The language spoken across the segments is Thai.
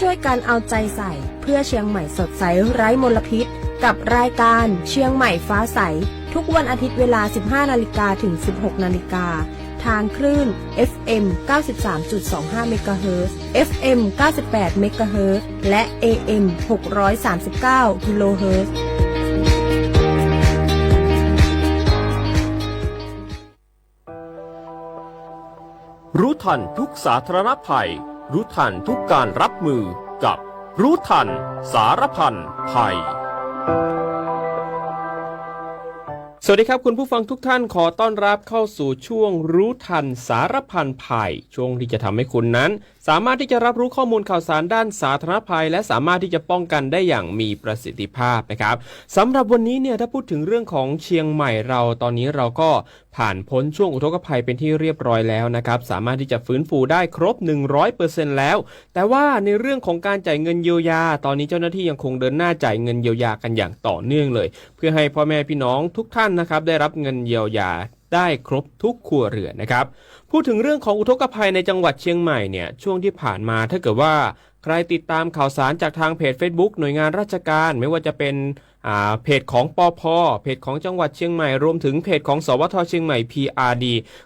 ช่วยกันเอาใจใส่ เพื่อเชียงใหม่สดใสไร้มลพิษ กับรายการเชียงใหม่ฟ้าใส ทุกวันอาทิตย์เวลา 15 นาฬิกาถึง 16 นาฬิกาทางคลื่น FM 93.25เมกะเฮิรต FM 98เมกะเฮิรตและ AM 639กิโลเฮิรตซ์รู้ทันทุกสาธารณภัย รู้ทันทุกการรับมือกับรู้ทัน สารพันภัย สวัสดีครับคุณผู้ฟังทุกท่านขอต้อนรับเข้าสู่ช่วงรู้ทันสารพันภัย ช่วงที่จะทำให้คุณนั้น สามารถที่จะรับรู้ข้อมูลข่าวสารด้านสาธารณภัย และสามารถที่จะป้องกันได้อย่างมีประสิทธิภาพนะครับสำหรับวันนี้เนี่ยถ้าพูดถึงเรื่องของเชียงใหม่เราตอนนี้เราก็ผ่านพ้นช่วงอุทกภัยเป็นที่เรียบร้อยแล้วนะครับ สามารถที่จะฟื้นฟูได้ครบ 100%แล้ว แต่ว่าในเรื่องของการจ่ายเงินเยียวยา ตอนนี้เจ้าหน้าที่ยังคงเดินหน้าจ่ายเงินเยียวยากันอย่างต่อเนื่องเลย เพื่อให้พ่อแม่พี่น้องทุกท่านนะครับได้รับเงินเยียวยาได้ครบทุกครัวเรือนนะครับ พูดถึงเรื่องของอุทกภัยในจังหวัดเชียงใหม่เนี่ยช่วงที่ผ่านมาถ้าเกิดว่า ใครติดตามข่าวสารจากทางเพจ Facebook หน่วยงานราชการไม่ว่าจะเป็นเพจของปอพเพจของจังหวัดเชียงใหม่รวมถึงเพจของสวทเชียงใหม่ PRD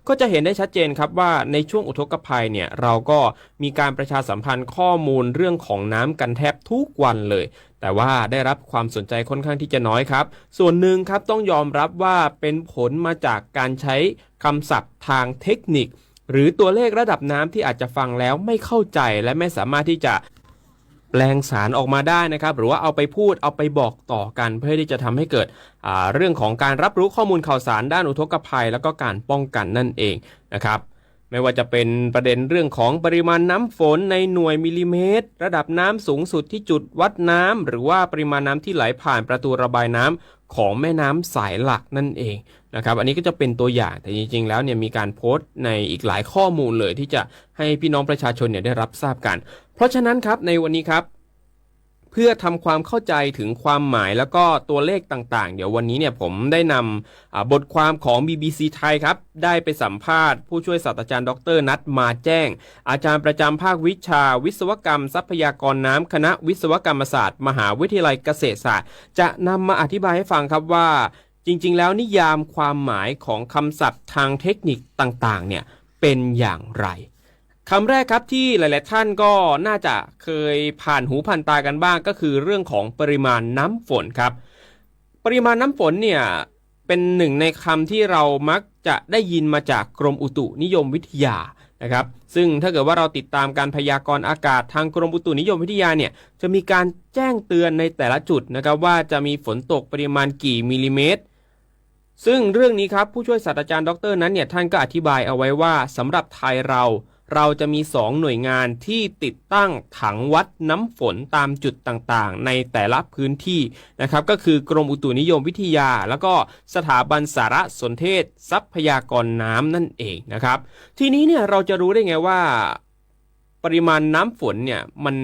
ก็จะเห็นได้ชัดเจนครับว่าในช่วงอุทกภัยเนี่ยเราก็มีการประชาสัมพันธ์ข้อมูลเรื่องของน้ำกันแทบทุกวันเลย แต่ว่าได้รับความสนใจค่อนข้างที่จะน้อยครับ ส่วนหนึ่งครับต้องยอมรับว่าเป็นผลมาจากการใช้คำศัพท์ทางเทคนิค หรือตัวเลขระดับน้ำที่อาจจะฟังแล้วไม่เข้าใจและไม่สามารถที่จะแปลงสารออกมาได้นะครับ หรือว่าเอาไปพูดเอาไปบอกต่อกันเพื่อที่จะทำให้เกิดเรื่องของการรับรู้ข้อมูลข่าวสารด้านอุทกภัย แล้วก็การป้องกันนั่นเองนะครับ ไม่ว่าจะเป็นประเด็นเรื่องของปริมาณน้ำฝนในหน่วยมิลลิเมตร ระดับน้ำสูงสุดที่จุดวัดน้ำหรือว่าปริมาณน้ำที่ไหลผ่านประตูระบายน้ำ ของแม่น้ำสายหลักนั่นเองนะครับ อันนี้ก็จะเป็นตัวอย่างแต่จริงๆ แล้วเนี่ยมีการโพสต์ในอีกหลายข้อมูลเลยที่จะให้พี่น้องประชาชนเนี่ยได้รับทราบกัน เพราะฉะนั้นครับในวันนี้ครับ พื่อทำความเข้าใจถึงความหมายแล้วก็ตัวเลขต่างๆ เดี๋ยววันนี้เนี่ยผมได้นำบทความของ BBC ไทยครับ ได้ไปสัมภาษณ์ ผู้ช่วยศาสตราจารย์ดรนัทมาแจ้ง อาจารย์ประจำภาควิชา วิศวกรรม ทรัพยากรน้ำคณะวิศวกรรมศาสตร์ มหาวิทยาลัยเกษตรศาสตร์ จะนำมาอธิบายให้ฟังครับว่า จริง ๆ แล้วนิยามความหมายของคำศัพท์ทางเทคนิคต่างๆ เนี่ยเป็นอย่างไร คำแรกครับที่หลาย ๆ ท่านก็น่าจะเคยผ่านหูผ่านตากันบ้างก็คือเรื่องของปริมาณน้ำฝนครับ ปริมาณน้ำฝนเนี่ยเป็นหนึ่งในคำที่เรามักจะได้ยินมาจากกรมอุตุนิยมวิทยานะครับ ซึ่งถ้าเกิดว่าเราติดตามการพยากรณ์อากาศทางกรมอุตุนิยมวิทยาเนี่ยจะมีการแจ้งเตือนในแต่ละจุดนะครับว่าจะมีฝนตกปริมาณกี่มิลลิเมตร ซึ่งเรื่องนี้ครับผู้ช่วยศาสตราจารย์ดรนั้นเนี่ยท่านก็อธิบายเอาไว้ว่าสำหรับไทยเรา เราจะมี 2 หน่วยงานที่ติดตั้งถังวัดน้ำฝนตามจุดต่างๆ ในแต่ละพื้นที่นะครับ ก็คือกรมอุตุนิยมวิทยา แล้วก็สถาบันสารสนเทศ ทรัพยากรน้ำนั่นเองนะครับ ทีนี้เนี่ยเราจะรู้ได้ไงว่า ปริมาณน้ำฝนเนี่ยมัน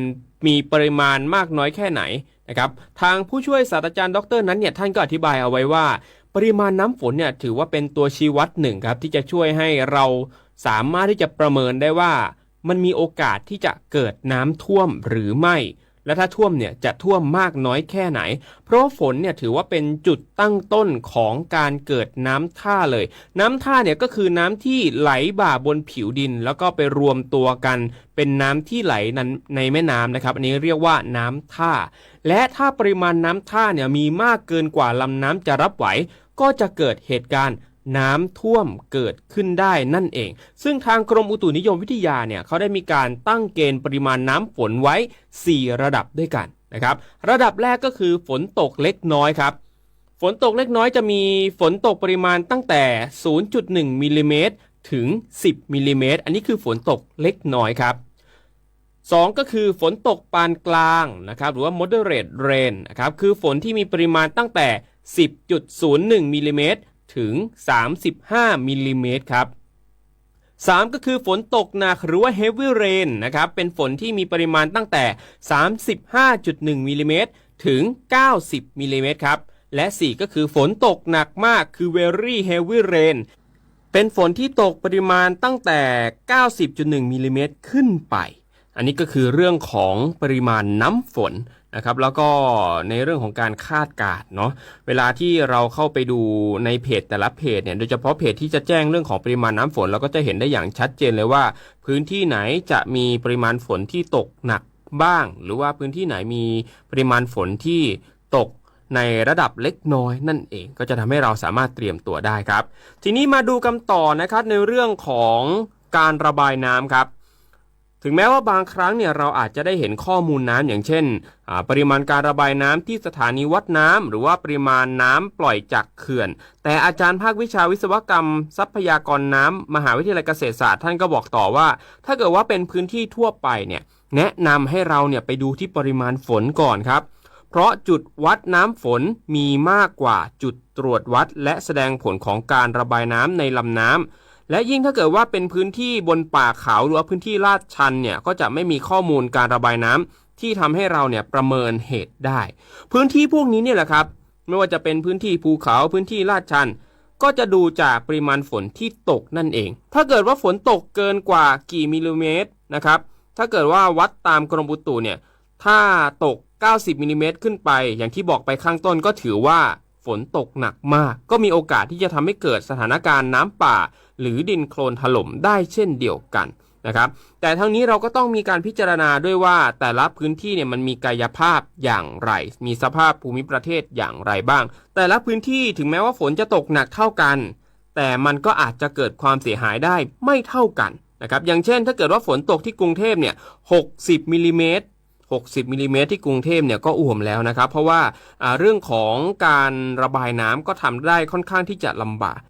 มีปริมาณมากน้อยแค่ไหนนะครับ ทางผู้ช่วยศาสตราจารย์ดรนั้นเนี่ยท่านก็อธิบายเอาไว้ว่า ปริมาณน้ำฝนเนี่ยถือว่าเป็นตัวชี้วัดหนึ่งครับที่จะช่วยให้เรา สามารถที่จะประเมินได้ว่า มันมีโอกาสที่จะเกิดน้ำท่วมหรือไม่ และถ้าท่วมเนี่ยจะท่วมมากน้อยแค่ไหน เพราะฝนเนี่ยถือว่าเป็นจุดตั้งต้นของการเกิดน้ำท่าเลย น้ำท่าเนี่ยก็คือน้ำที่ไหลบ่าบนผิวดิน แล้วก็ไปรวมตัวกัน เป็นน้ำที่ไหลนั้นในแม่น้ำนะครับ อันนี้เรียกว่าน้ำท่า และถ้าปริมาณน้ำท่าเนี่ยมีมากเกินกว่าลำน้ำจะรับไหว ก็จะเกิดเหตุการณ์ น้ำท่วมเกิดขึ้นได้นั่นเอง ซึ่งทางกรมอุตุนิยมวิทยาเนี่ยเขาได้มีการตั้งเกณฑ์ปริมาณน้ำฝนไว้ 4 ระดับด้วยกันนะครับ ระดับแรกก็คือฝนตกเล็กน้อยครับ ฝนตกเล็กน้อยจะมีฝนตกปริมาณตั้งแต่ 0.1มิลลิเมตรถึง 10มิลลิเมตรอันนี้คือฝนตกเล็กน้อยครับ 2 ก็คือฝนตกปานกลางนะครับ หรือว่า moderate rain นะครับ คือฝนที่มีปริมาณตั้งแต่ 10.01มิลลิเมตร ถึง 35มิลลิเมตรครับ 3 ก็คือฝนตกหนักหรือว่า heavy rain นะครับ เป็นฝนที่มีปริมาณตั้งแต่ 35.1มิลลิเมตรถึง 90มิลลิเมตรครับ และ 4 ก็คือฝนตกหนักมากคือ very heavy rain เป็นฝนที่ตกปริมาณตั้งแต่ 90.1มิลลิเมตรขึ้นไป อันนี้ก็คือเรื่องของปริมาณน้ำฝน นะครับแล้วก็ในเรื่องของการคาดการณ์เนาะเวลาที่เราเข้าไปดูในเพจแต่ละเพจเนี่ยโดยเฉพาะเพจที่จะแจ้งเรื่องของปริมาณน้ำฝนเราก็จะเห็นได้อย่างชัดเจนเลยว่า พื้นที่ไหนจะมีปริมาณฝนที่ตกหนักบ้าง หรือว่าพื้นที่ไหนมีปริมาณฝนที่ตกในระดับเล็กน้อยนั่นเองก็จะทำให้เราสามารถเตรียมตัวได้ครับ ทีนี้มาดูกันต่อนะครับในเรื่องของการระบายน้ำครับ ถึงแม้ว่าบางครั้งเนี่ยเราอาจจะได้เห็นข้อมูลน้ำอย่างเช่น ปริมาณการระบายน้ำที่สถานีวัดน้ำหรือว่าปริมาณน้ำปล่อยจากเขื่อน แต่อาจารย์ภาควิชาวิศวกรรม ทรัพยากรน้ำมหาวิทยาลัยเกษตรศาสตร์ท่านก็บอกต่อว่า ถ้าเกิดว่าเป็นพื้นที่ทั่วไปเนี่ยแนะนำให้เราเนี่ยไปดูที่ปริมาณฝนก่อนครับ เพราะจุดวัดน้ำฝนมีมากกว่าจุดตรวจวัด และแสดงผลของการระบายน้ำในลำน้ำ และยิ่งถ้าเกิดว่าเป็นพื้นที่บนป่าเขาหรือว่าพื้นที่ลาดชันเนี่ยก็จะไม่มีข้อมูลการระบายน้ำที่ทำให้เราเนี่ยประเมินเหตุได้ พื้นที่พวกนี้เนี่ยแหละครับ ไม่ว่าจะเป็นพื้นที่ภูเขาพื้นที่ลาดชัน ก็จะดูจากปริมาณฝนที่ตกนั่นเอง ถ้าเกิดว่าฝนตกเกินกว่ากี่มิลลิเมตรนะครับถ้าเกิดว่าวัดตามกรมอุตุเนี่ยถ้าตก 90มิลลิเมตรขึ้นไป อย่างที่บอกไปข้างต้นก็ถือว่าฝนตกหนักมาก ก็มีโอกาสที่จะทำให้เกิดสถานการณ์น้ำป่า หรือดินโคลนถล่มได้เช่นเดียวกันนะครับ แต่ทั้งนี้เราก็ต้องมีการพิจารณาด้วยว่าแต่ละพื้นที่เนี่ยมันมีกายภาพอย่างไร มีสภาพภูมิประเทศอย่างไรบ้าง แต่ละพื้นที่ถึงแม้ว่าฝนจะตกหนักเท่ากัน แต่มันก็อาจจะเกิดความเสียหายได้ไม่เท่ากันนะครับ อย่างเช่น ถ้าเกิดว่าฝนตกที่กรุงเทพเนี่ย 60มิลลิเมตร60มิลลิเมตรที่กรุงเทพเนี่ยก็อ่วมแล้วนะครับ เพราะว่าเรื่องของการระบายน้ำก็ทำได้ค่อนข้างที่จะลำบาก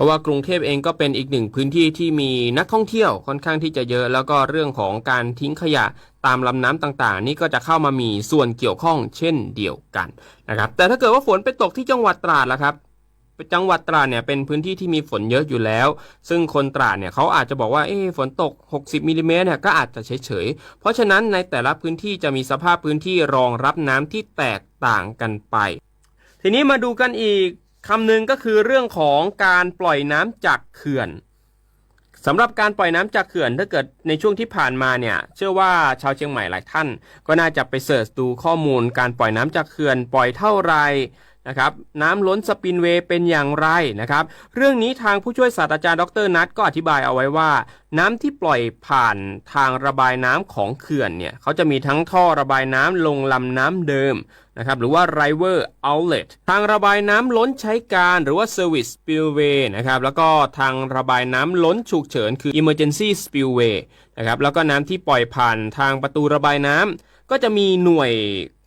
ราะว่ากรุงเทพเองก็เป็นอีกหนึ่งพื้นที่ที่มีนักท่องเที่ยวค่อนข้างที่จะเยอะ แล้วก็เรื่องของการทิ้งขยะตามลำน้ำต่างๆ นี่ก็จะเข้ามามีส่วนเกี่ยวข้องเช่นเดียวกันนะครับแต่ถ้าเกิดว่าฝนไปตกที่จังหวัดตราดล่ะครับจังหวัดตราดเนี่ยเป็นพื้นที่ที่มีฝนเยอะอยู่แล้ว ซึ่งคนตราดเนี่ยเขาอาจจะบอกว่าเอ๊ฝนตก 60มิลลิเมตรเนี่ยก็อาจจะเฉยๆ เพราะฉะนั้นในแต่ละพื้นที่จะมีสภาพพื้นที่รองรับน้ำที่แตกต่างกันไป ทีนี้มาดูกันอีก คำหนึ่งก็คือเรื่องของการปล่อยน้ำจากเขื่อนสำหรับการปล่อยน้ำจากเขื่อนถ้าเกิดในช่วงที่ผ่านมาเนี่ย เชื่อว่าชาวเชียงใหม่หลายท่าน ก็น่าจะไปเสิร์ชดูข้อมูลการปล่อยน้ำจากเขื่อน ปล่อยเท่าไหร นะครับน้ำล้นสปินเวย์เป็นอย่างไรนะครับ เรื่องนี้ทางผู้ช่วยศาสตราจารย์ดรนัทก็อธิบายเอาไว้ว่า น้ำที่ปล่อยผ่านทางระบายน้ำของเขื่อนเนี่ยเขาจะมีทั้งท่อระบายน้ำลงลำน้ำเดิมนะครับหรือว่า river outlet ทางระบายน้ำล้นใช้การหรือว่า service spillway นะครับแล้วก็ทางระบายน้ำล้นฉุกเฉินคือ emergency spillway นะครับแล้วก็น้ำที่ปล่อยผ่านทางประตูระบายน้ำก็จะมีหน่วย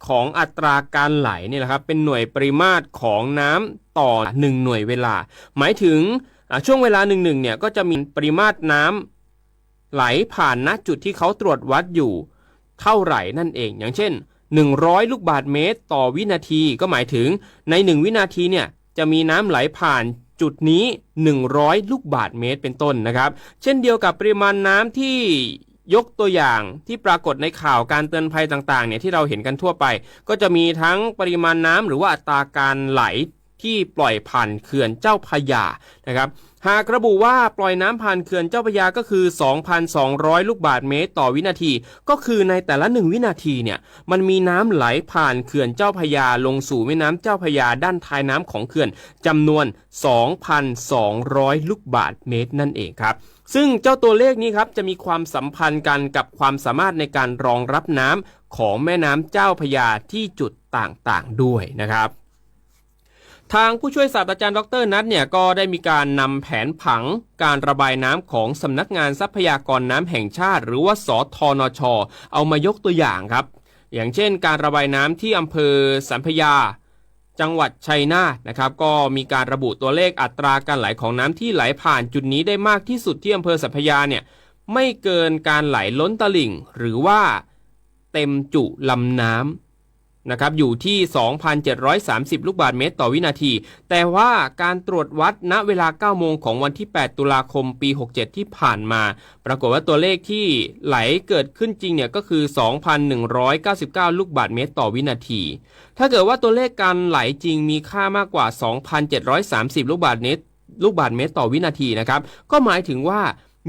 ของอัตราการไหลนี่แหละครับเป็นหน่วยปริมาตรของน้ำต่อ 1 หน่วยเวลา หมายถึงช่วงเวลาหนึ่งเนี่ยก็จะมีปริมาตรน้ำไหลผ่านณจุดที่เขาตรวจวัดอยู่ เท่าไหร่นั่นเอง อย่างเช่น 100 ลูกบาทเมตรต่อวินาทีก็หมายถึงใน 1 วินาทีเนี่ยจะมีน้ำไหลผ่านจุดนี้ 100 ลูกบาทเมตรเป็นต้นนะครับ เช่นเดียวกับปริมาณน้ำที่ ยกตัวอย่างที่ปรากฏในข่าวการเตือนภัยต่างๆเนี่ยที่เราเห็นกันทั่วไป ก็จะมีทั้งปริมาณน้ำหรือว่าอัตราการไหลที่ปล่อยผ่านเขื่อนเจ้าพยานะครับ หากระบุว่าปล่อยน้ำผ่านเขื่อนเจ้าพระยาก็คือ 2,200 ลูกบาทเมตรต่อวินาที ก็คือในแต่ละ 1 วินาทีเนี่ย มันมีน้ำไหลผ่านเขื่อนเจ้าพระยาลงสู่แม่น้ำเจ้าพระยาด้านท้ายน้ำของเขื่อนจำนวน 2,200 ลูกบาทเมตรนั่นเองครับซึ่งเจ้าตัวเลขนี้ครับจะมีความสัมพันธ์กันกับความสามารถในการรองรับน้ำของแม่น้ำเจ้าพระยาที่จุดต่างๆ ด้วยนะครับ ทางผู้ช่วยศาสตราจารย์ดรนัทเนี่ยก็ได้มีการนำแผนผังการระบายน้ำของสำนักงานทรัพยากรน้ำแห่งชาติ หรือว่าสทนช เอามายกตัวอย่างครับ อย่างเช่น การระบายน้ำที่อำเภอสันพยา จังหวัดชัยนาทนะครับ ก็มีการระบุตัวเลขอัตราการไหลของน้ำที่ไหลผ่านจุดนี้ได้มากที่สุดที่อำเภอสันพยาเนี่ยไม่เกินการไหลล้นตลิ่ง หรือว่าเต็มจุลำน้ำ นะครับอยู่ที่ 2,730 ลูกบาศก์เมตรต่อวินาที แต่ว่าการตรวจวัดณเวลา 9 โมงของวันที่ 8 ตุลาคมปี 67 ที่ผ่านมา ปรากฏว่าตัวเลขที่ไหลเกิดขึ้นจริงเนี่ยก็คือ 2,199 ลูกบาศก์เมตรต่อวินาที ถ้าเกิดว่าตัวเลขการไหลจริงมีค่ามากกว่า 2,730 ลูกบาศก์เมตรลูกบาศก์เมตรต่อวินาทีนะครับ ก็หมายถึงว่า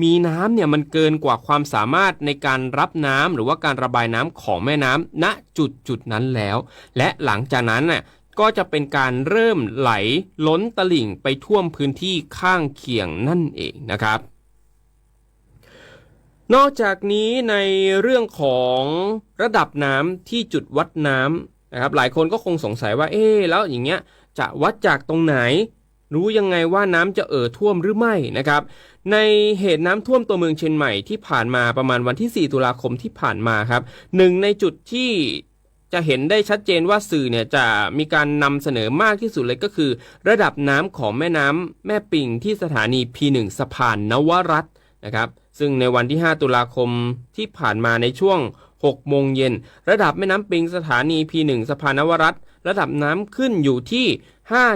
มีน้ำเนี่ยมันเกินกว่าความสามารถในการรับน้ำหรือว่าการระบายน้ำของแม่น้ำณจุดจุดนั้นแล้ว และหลังจากนั้นน่ะก็จะเป็นการเริ่มไหลล้นตลิ่งไปท่วมพื้นที่ข้างเคียงนั่นเองนะครับ นอกจากนี้ในเรื่องของระดับน้ำที่จุดวัดน้ำนะครับหลายคนก็คงสงสัยว่าเอ๊แล้วอย่างเงี้ยจะวัดจากตรงไหน รู้ยังไงว่าน้ำจะเอ่อท่วมหรือไม่นะครับ ในเหตุน้ำท่วมตัวเมืองเชียงใหม่ที่ผ่านมาประมาณวันที่ 4 ตุลาคมที่ผ่านมาครับหนึ่งในจุดที่จะเห็นได้ชัดเจนว่าสื่อเนี่ยจะมีการนำเสนอมากที่สุดเลยก็คือ ระดับน้ำของแม่น้ำแม่ปิงที่สถานี P1 สะพานนวรัตน์นะครับ ซึ่งในวันที่ 5 ตุลาคมที่ผ่านมาในช่วง 6 โมงเย็น ระดับแม่น้ำปิงสถานี P1 สะพานนวรัตน์ ระดับน้ำขึ้นอยู่ที่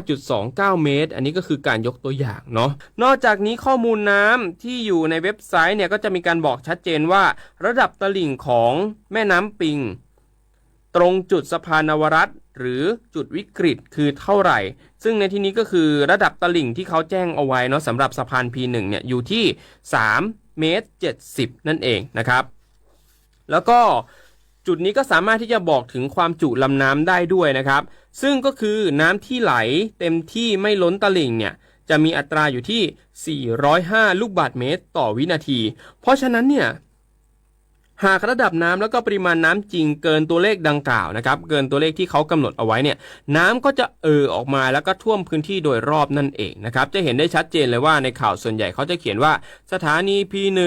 5.29 เมตร อันนี้ก็คือการยกตัวอย่างเนาะ นอกจากนี้ข้อมูลน้ำที่อยู่ในเว็บไซต์เนี่ยก็จะมีการบอกชัดเจนว่า ระดับตลิ่งของแม่น้ำปิง ตรงจุดสะพานนวรัตหรือจุดวิกฤตคือเท่าไหร่ ซึ่งในที่นี้ก็คือระดับตลิ่งที่เขาแจ้งเอาไว้เนาะสำหรับสะพาน P1 เนี่ยอยู่ที่ 3 เมตร 70 นั่นเองนะครับ แล้วก็ จุดนี้ก็สามารถที่จะบอกถึงความจุลำน้ำได้ด้วยนะครับ ซึ่งก็คือน้ำที่ไหลเต็มที่ไม่ล้นตลิ่งเนี่ยจะมีอัตราอยู่ที่ 405 ลูกบาศก์เมตรต่อวินาที เพราะฉะนั้นเนี่ยหากระดับน้ำแล้วก็ปริมาณน้ำจริงเกินตัวเลขดังกล่าวนะครับ เกินตัวเลขที่เขากำหนดเอาไว้เนี่ย น้ำก็จะเอ่อออกมาแล้วก็ท่วมพื้นที่โดยรอบนั่นเองนะครับ จะเห็นได้ชัดเจนเลยว่าในข่าวส่วนใหญ่เขาจะเขียนว่า สถานี P1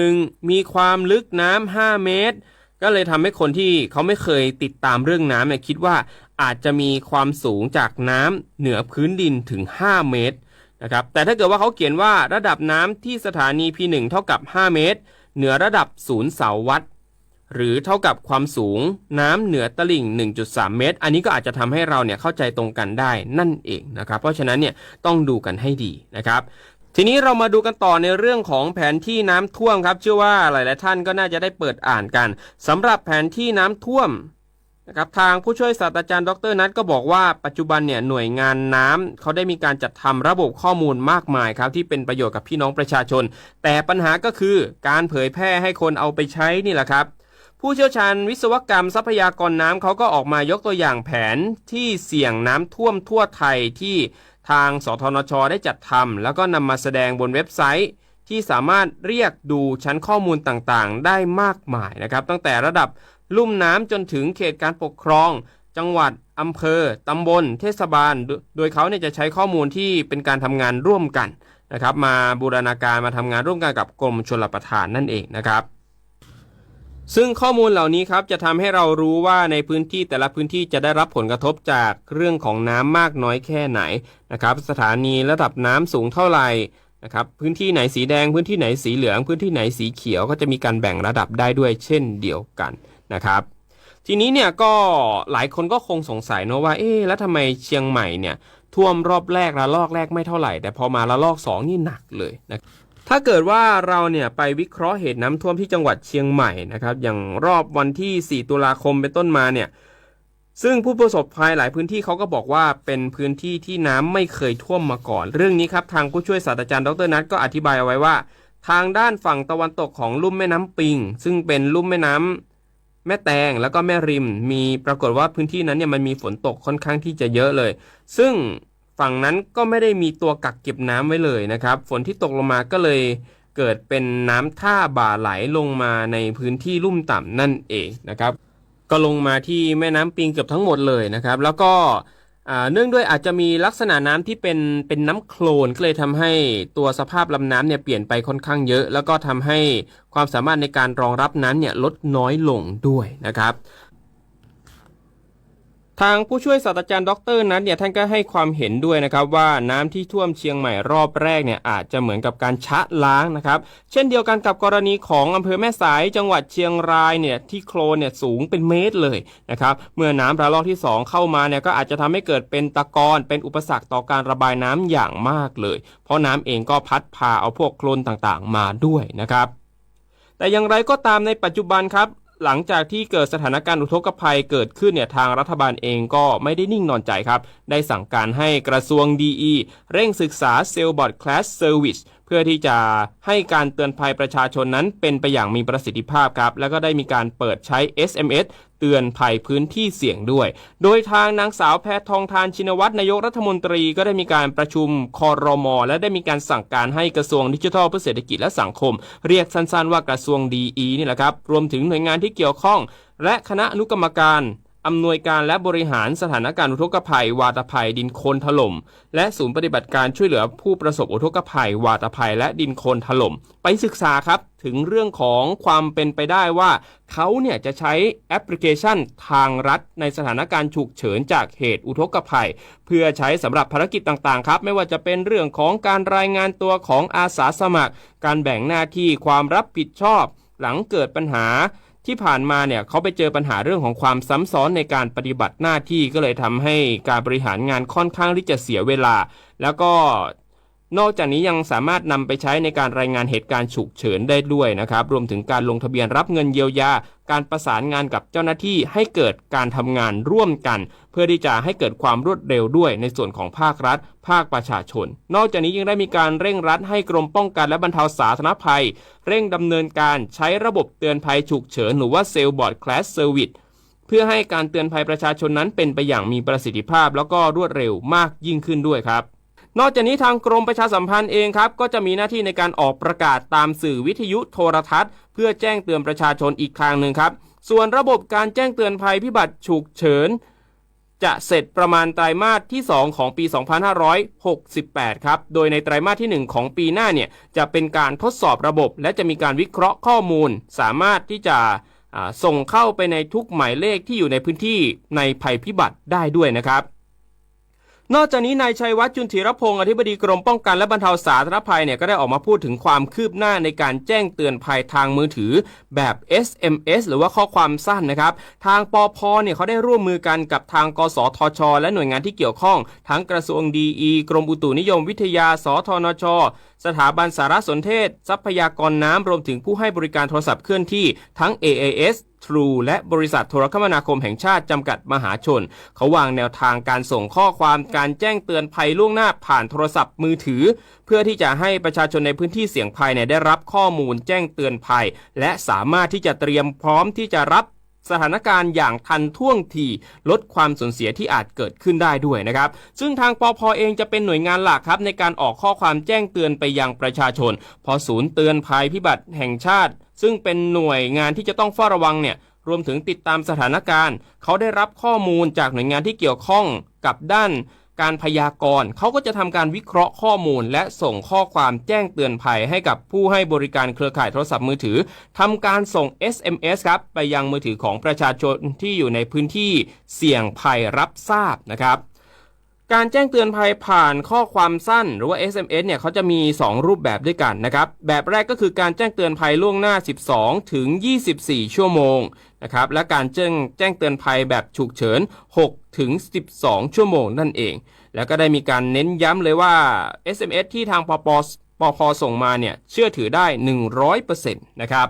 มีความลึกน้ำ5เมตร ก็เลยทำให้คนที่เขาไม่เคยติดตามเรื่องน้ำเนี่ยคิดว่าอาจจะมีความสูงจากน้ำเหนือพื้นดินถึง 5 เมตรนะครับแต่ถ้าเกิดว่าเขาเขียนว่าระดับน้ำที่สถานี P1 เท่ากับ 5 เมตร เหนือระดับศูนย์เสาวัดหรือเท่ากับความสูงน้ำเหนือตลิ่ง 1.3 เมตร อันนี้ก็อาจจะทำให้เราเนี่ยเข้าใจตรงกันได้นั่นเองนะครับ เพราะฉะนั้นเนี่ยต้องดูกันให้ดีนะครับ ทีนี้เรามาดูกันต่อในเรื่องของแผนที่น้ำท่วมครับ เชื่อว่าหลาย ๆ ท่านก็น่าจะได้เปิดอ่านกันสำหรับแผนที่น้ำท่วมนะครับทางผู้ช่วยศาสตราจารย์ดรนัทก็บอกว่าปัจจุบันเนี่ยหน่วยงานน้ำเขาได้มีการจัดทำระบบข้อมูลมากมายครับที่เป็นประโยชน์กับพี่น้องประชาชน แต่ปัญหาก็คือการเผยแพร่ให้คนเอาไปใช้นี่แหละครับ ผู้เชี่ยวชาญวิศวกรรมทรัพยากรน้ำเขาก็ออกมายกตัวอย่างแผนที่เสี่ยงน้ำท่วมทั่วไทยที่ ทางสทนช ได้จัดทำแล้วก็นำมาแสดงบนเว็บไซต์ ที่สามารถเรียกดูชั้นข้อมูลต่างๆ ได้มากมายนะครับ ตั้งแต่ระดับลุ่มน้ำจนถึงเขตการปกครอง จังหวัดอำเภอตำบล เทศบาล โดโดยเขาเนี่ยจะใช้ข้อมูลที่เป็นการทำงานร่วมกันนะครับ มาบูรณาการมาทำงานร่วมกันกับกรมชลประทานนั่นเองนะครับ ซึ่งข้อมูลเหล่านี้ครับจะทำให้เรารู้ว่าในพื้นที่แต่ละพื้นที่จะได้รับผลกระทบจากเรื่องของน้ำมากน้อยแค่ไหนนะครับ สถานีระดับน้ำสูงเท่าไหร่นะครับ พื้นที่ไหนสีแดง พื้นที่ไหนสีเหลือง พื้นที่ไหนสีเขียวก็จะมีการแบ่งระดับได้ด้วยเช่นเดียวกันนะครับ ทีนี้เนี่ยก็หลายคนก็คงสงสัยเนอะว่า เอ๊ะแล้วทำไมเชียงใหม่เนี่ยท่วมรอบแรกระลอกแรกไม่เท่าไหร่ แต่พอมาระลอกสองนี่หนักเลยนะ ถ้าเกิดว่าเราเนี่ยไปวิเคราะห์เหตุน้ำท่วมที่จังหวัดเชียงใหม่นะครับ อย่างรอบวันที่ 4 ตุลาคมเป็นต้นมาเนี่ย ซึ่งผู้ประสบภัยหลายพื้นที่เขาก็บอกว่าเป็นพื้นที่ที่น้ำไม่เคยท่วมมาก่อน เรื่องนี้ครับทางผู้ช่วยศาสตราจารย์ดรนัทก็อธิบายเอาไว้ว่า ทางด้านฝั่งตะวันตกของลุ่มแม่น้ำปิง ซึ่งเป็นลุ่มแม่น้ำแม่แตงแล้วก็แม่ริม มีปรากฏว่าพื้นที่นั้นเนี่ยมันมีฝนตกค่อนข้างที่จะเยอะเลย ซึ่ง ฝั่งนั้นก็ไม่ได้มีตัวกักเก็บน้ำไว้เลยนะครับ ฝนที่ตกลงมาก็เลยเกิดเป็นน้ำท่าบ่าไหลลงมาในพื้นที่ลุ่มต่ำนั่นเองนะครับ ก็ลงมาที่แม่น้ำปิงเกือบทั้งหมดเลยนะครับ แล้วก็เนื่องด้วยอาจจะมีลักษณะน้ำที่เป็นเป็นน้ำโคลนก็เลยทำให้ตัวสภาพลำน้ำเนี่ยเปลี่ยนไปค่อนข้างเยอะ แล้วก็ทำให้ความสามารถในการรองรับน้ำเนี่ยลดน้อยลงด้วยนะครับ ทางผู้ช่วยศาสตราจารย์ดรนัทเนี่ยท่านก็ให้ความเห็นด้วยนะครับว่าน้ำที่ท่วมเชียงใหม่รอบแรกเนี่ยอาจจะเหมือนกับการชะล้างนะครับ เช่นเดียวกันกับกรณีของอำเภอแม่สายจังหวัดเชียงรายเนี่ยที่โคลนเนี่ยสูงเป็นเมตรเลยนะครับเมื่อน้ำระลอกที่ 2 เข้ามาเนี่ยก็อาจจะทำให้เกิดเป็นตะกอนเป็นอุปสรรคต่อการระบายน้ำอย่างมากเลย เพราะน้ำเองก็พัดพาเอาพวกโคลนต่างๆ มาด้วยนะครับแต่อย่างไรก็ตามในปัจจุบันครับ หลังจากที่เกิดสถานการณ์อุทกภัยเกิดขึ้นเนี่ยทางรัฐบาลเองก็ไม่ได้นิ่งนอนใจครับ ได้สั่งการให้กระทรวงดีเร่งศึกษาเซลล์บอร์ดคลาสเซอร์วิส พื่อพื่อที่จะให้การเตือนภัยประชาชนนั้นเป็นไปอย่างมีประสิทธิภาพครับ แล้วก็ได้มีการเปิดใช้ SMS เตือนภัยพื้นที่เสี่ยงด้วย โดยทางนางสาวแพทองทานชินวัตรนายกรัฐมนตรีก็ได้มีการประชุมคอรมอและได้มีการสั่งการให้กระทรวงดิจิทัลเพื่อเศรษฐกิจและสังคม เรียกสั้นๆว่ากระทรวงดีนี่แหละครับ รวมถึงหน่วยงานที่เกี่ยวข้องและคณะอนุกรรมการ อำนวยการและบริหารสถานการณ์อุทกภัย วาตภัย ดินโคลนถล่ม และศูนย์ปฏิบัติการช่วยเหลือผู้ประสบอุทกภัย วาตภัย และดินโคลนถล่ม ไปศึกษาครับถึงเรื่องของความเป็นไปได้ว่า เขาเนี่ยจะใช้แอปพลิเคชันทางรัฐ ในสถานการณ์ฉุกเฉินจากเหตุอุทกภัย เพื่อใช้สำหรับภารกิจต่างๆ ครับ ไม่ว่าจะเป็นเรื่องของการรายงานตัวของอาสาสมัคร การแบ่งหน้าที่ความรับผิดชอบ หลังเกิดปัญหา ที่ผ่านมาเนี่ยเขาไปเจอปัญหาเรื่องของความซ้ำซ้อนในการปฏิบัติหน้าที่ก็เลยทำให้การบริหารงานค่อนข้างที่จะเสียเวลา แล้วก็ นอกจากนี้ยังสามารถนำไปใช้ในการรายงานเหตุการณ์ฉุกเฉินได้ด้วยนะครับ รวมถึงการลงทะเบียนรับเงินเยียวยา การประสานงานกับเจ้าหน้าที่ให้เกิดการทำงานร่วมกัน เพื่อที่จะให้เกิดความรวดเร็วด้วยในส่วนของภาครัฐ ภาคประชาชน นอกจากนี้ยังได้มีการเร่งรัดให้กรมป้องกันและบรรเทาสาธารณภัย เร่งดำเนินการใช้ระบบเตือนภัยฉุกเฉินหรือว่าเซลบอร์ดคลาสเซอร์วิสเพื่อให้การเตือนภัยประชาชนนั้นเป็นไปอย่างมีประสิทธิภาพ แล้วก็รวดเร็วมากยิ่งขึ้นด้วยครับ นอกจากนี้ทางกรมประชาสัมพันธ์เองครับก็จะมีหน้าที่ในการออกประกาศตามสื่อวิทยุโทรทัศน์ เพื่อแจ้งเตือนประชาชนอีกทางหนึ่งครับ ส่วนระบบการแจ้งเตือนภัยพิบัติฉุกเฉิน จะเสร็จประมาณไตรามาสที่ 2 ของปี 2568 ครับ โดยในไตรามาสที่ 1 ของปีหน้าเนี่ยจะเป็นการทดสอบระบบ และจะมีการวิเคราะห์ข้อมูล สามารถที่จะส่งเข้าไปในทุกหมายเลขที่อยู่ในพื้นที่ในภัยพิบัติได้ด้วยนะครับ นอกจากนี้นายชัยวัฒน์จุนธีรพงศ์อธิบดีกรมป้องกันและบรรเทาสาธารณภัยเนี่ยก็ได้ออกมาพูดถึงความคืบหน้าในการแจ้งเตือนภัยทางมือถือแบบ SMS หรือว่าข้อความสั้นนะครับ ทางปอพเนี่ยเขาได้ร่วมมือกันกับทางกสทช และหน่วยงานที่เกี่ยวข้อง ทั้งกระทรวงดีอีกรมอุตุนิยมวิทยา สทนช สถาบันสารสนเทศ ทรัพยากรน้ำรวมถึงผู้ให้บริการโทรศัพท์เคลื่อนที่ทั้ง AAS True และบริษัทโทรคมนาคมแห่งชาติจำกัดมหาชน เขาวางแนวทางการส่งข้อความการแจ้งเตือนภัยล่วงหน้าผ่านโทรศัพท์มือถือ เพื่อที่จะให้ประชาชนในพื้นที่เสี่ยงภัยเนี่ยได้รับข้อมูลแจ้งเตือนภัย และสามารถที่จะเตรียมพร้อมที่จะรับ สถานการณ์อย่างทันท่วงทีลดความสูญเสียที่อาจเกิดขึ้นได้ด้วยนะครับ ซึ่งทางปอพเองจะเป็นหน่วยงานหลักครับในการออกข้อความแจ้งเตือนไปยังประชาชน พอศูนย์เตือนภัยพิบัติแห่งชาติ ซึ่งเป็นหน่วยงานที่จะต้องเฝ้าระวังเนี่ยรวมถึงติดตามสถานการณ์ เขาได้รับข้อมูลจากหน่วยงานที่เกี่ยวข้องกับด้าน การพยากรณ์เขาก็จะทำการวิเคราะห์ข้อมูล และส่งข้อความแจ้งเตือนภัยให้กับผู้ให้บริการเครือข่ายโทรศัพท์มือถือทำการส่ง SMS ครับไปยังมือถือของประชาชนที่อยู่ในพื้นที่เสี่ยงภัยรับทราบนะครับการแจ้งเตือนภัยผ่านข้อความสั้นหรือว่า SMS เนี่ยเขาจะมี 2 รูปแบบด้วยกันนะครับ แบบแรกก็คือการแจ้งเตือนภัยล่วงหน้า 12 ถึง 24 ชั่วโมง นะครับและการแจ้งแจ้งเตือนภัยแบบฉุกเฉิน 6 ถึง 12 ชั่วโมงนั่นเอง แล้วก็ได้มีการเน้นย้ำเลยว่า SMS ที่ทางปปปพส่งมาเนี่ยเชื่อถือได้ 100%นะครับ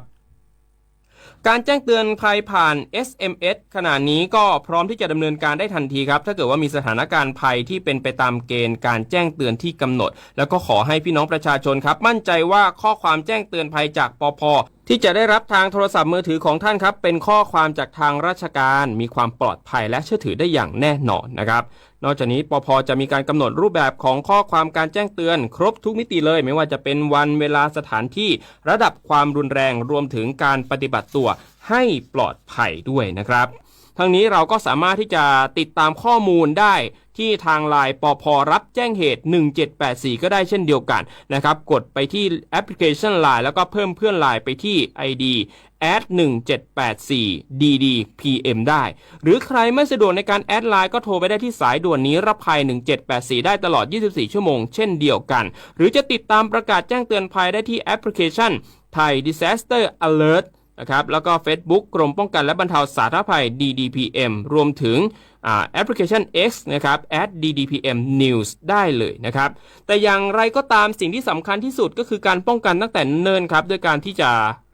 การแจ้งเตือนภัยผ่าน SMS ขณะนี้ก็พร้อมที่จะดำเนินการได้ทันทีครับ ถ้าเกิดว่ามีสถานการณ์ภัยที่เป็นไปตามเกณฑ์การแจ้งเตือนที่กำหนด แล้วก็ขอให้พี่น้องประชาชนครับ มั่นใจว่าข้อความแจ้งเตือนภัยจากปพที่จะได้รับทางโทรศัพท์มือถือของท่านครับ เป็นข้อความจากทางราชการมีความปลอดภัยและเชื่อถือได้อย่างแน่นอนนะครับ นอกจากนี้ปพจะมีการกำหนดรูปแบบของข้อความการแจ้งเตือน ครบทุกมิติเลย ไม่ว่าจะเป็นวันเวลาสถานที่ระดับความรุนแรงรวมถึงการปฏิบัติตัวให้ปลอดภัยด้วยนะครับ ทั้งนี้เราก็สามารถที่จะติดตามข้อมูลได้ที่ทางไลน์ปพรับแจ้งเหตุ 1784 ก็ได้เช่นเดียวกันนะครับ กดไปที่แอปพลิเคชัน Line แล้วก็เพิ่มเพื่อน Line ไปที่ ID add 1784 ddpm ได้ หรือใครไม่สะดวกในการแอดไลน์ก็โทรไปได้ที่สายด่วนนี้รับภัย 1784 ได้ตลอด 24 ชั่วโมงเช่นเดียวกัน หรือจะติดตามประกาศแจ้งเตือนภัยได้ที่แอปพลิเคชัน Thai Disaster Alert นะครับแล้วก็ Facebook กรมป้องกันและบรรเทาสาธารณภัย DDPM รวมถึงแอปพลิเคชัน X นะครับ @ddpm news ได้เลยนะครับ แต่อย่างไรก็ตามสิ่งที่สำคัญที่สุดก็คือการป้องกันตั้งแต่เนิ่นครับด้วยการที่จะ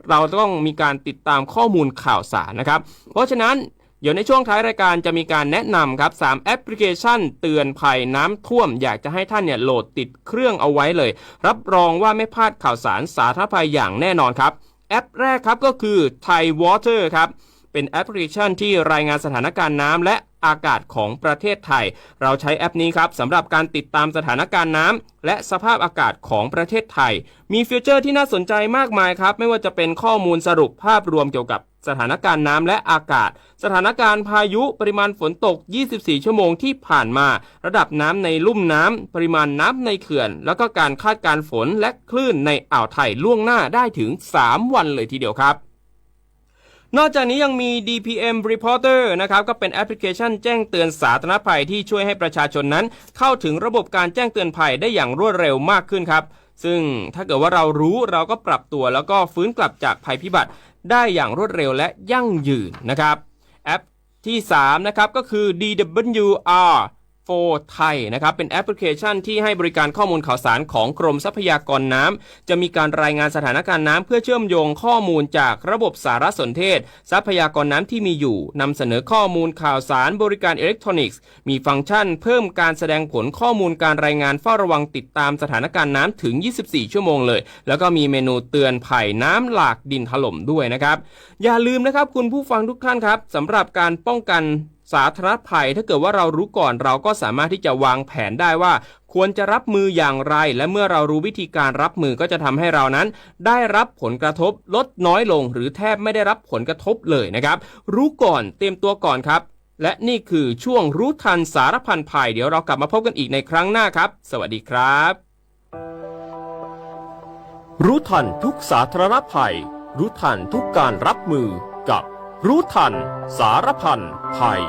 เราต้องมีการติดตามข้อมูลข่าวสารนะครับ เพราะฉะนั้นเดี๋ยวในช่วงท้ายรายการจะมีการแนะนำครับ 3 แอปพลิเคชันเตือนภัยน้ำท่วม อยากจะให้ท่านเนี่ยโหลดติดเครื่องเอาไว้เลย รับรองว่าไม่พลาดข่าวสารสาธารณภัยอย่างแน่นอนครับ แอปแรกครับก็คือ Thai Water ครับ เป็นแอปพลิเคชันที่รายงานสถานการณ์น้ำและ อากาศของประเทศไทย เราใช้แอปนี้ครับสำหรับการติดตามสถานการณ์น้ำและสภาพอากาศของประเทศไทย มีฟีเจอร์ที่น่าสนใจมากมายครับ ไม่ว่าจะเป็นข้อมูลสรุปภาพรวมเกี่ยวกับสถานการณ์น้ำและอากาศ สถานการณ์พายุปริมาณฝนตก 24 ชั่วโมงที่ผ่านมา ระดับน้ำในลุ่มน้ำปริมาณน้ำในเขื่อน แล้วก็การคาดการฝนและคลื่นในอ่าวไทยล่วงหน้าได้ถึง 3 วันเลยทีเดียวครับ นอกจากนี้ยังมี DPM Reporter นะครับก็เป็นแอปพลิเคชันแจ้งเตือนสาธารณภัยที่ช่วยให้ประชาชนนั้น เข้าถึงระบบการแจ้งเตือนภัยได้อย่างรวดเร็วมากขึ้นครับ ซึ่งถ้าเกิดว่าเรารู้เราก็ปรับตัวแล้วก็ฟื้นกลับจากภัยพิบัติได้อย่างรวดเร็วและยั่งยืนนะครับ แอปที่ 3 นะครับก็คือ DWR 4ไทยนะครับเป็นแอปพลิเคชันที่ให้บริการข้อมูลข่าวสารของกรมทรัพยากรน้ำจะมีการรายงานสถานการณ์น้ำเพื่อเชื่อมโยงข้อมูลจากระบบสารสนเทศ ทรัพยากรน้ำที่มีอยู่นำเสนอข้อมูลข่าวสารบริการอิเล็กทรอนิกส์ มีฟังก์ชัน เพิ่มการแสดงผลข้อมูลการรายงานเฝ้าระวังติดตามสถานการณ์น้ำถึง 24 ชั่วโมงเลย แล้วก็มีเมนูเตือนภัยน้ำหลากดินถล่มด้วยนะครับอย่าลืมนะครับคุณผู้ฟังทุกท่านครับสำหรับการป้องกัน สาธารณภัย ถ้าเกิดว่าเรารู้ก่อนเราก็สามารถที่จะวางแผนได้ว่า ควรจะรับมืออย่างไร และเมื่อเรารู้วิธีการรับมือก็จะทำให้เรานั้น ได้รับผลกระทบลดน้อยลง หรือแทบไม่ได้รับผลกระทบเลยนะครับ รู้ก่อนเตรียมตัวก่อนครับ และนี่คือช่วงรู้ทันสารพันภัย เดี๋ยวเรากลับมาพบกันอีกในครั้งหน้าครับ สวัสดีครับ รู้ทันทุกสาธารณภัย รู้ทันทุกการรับมือกับ รู้ทัน สารพันภัย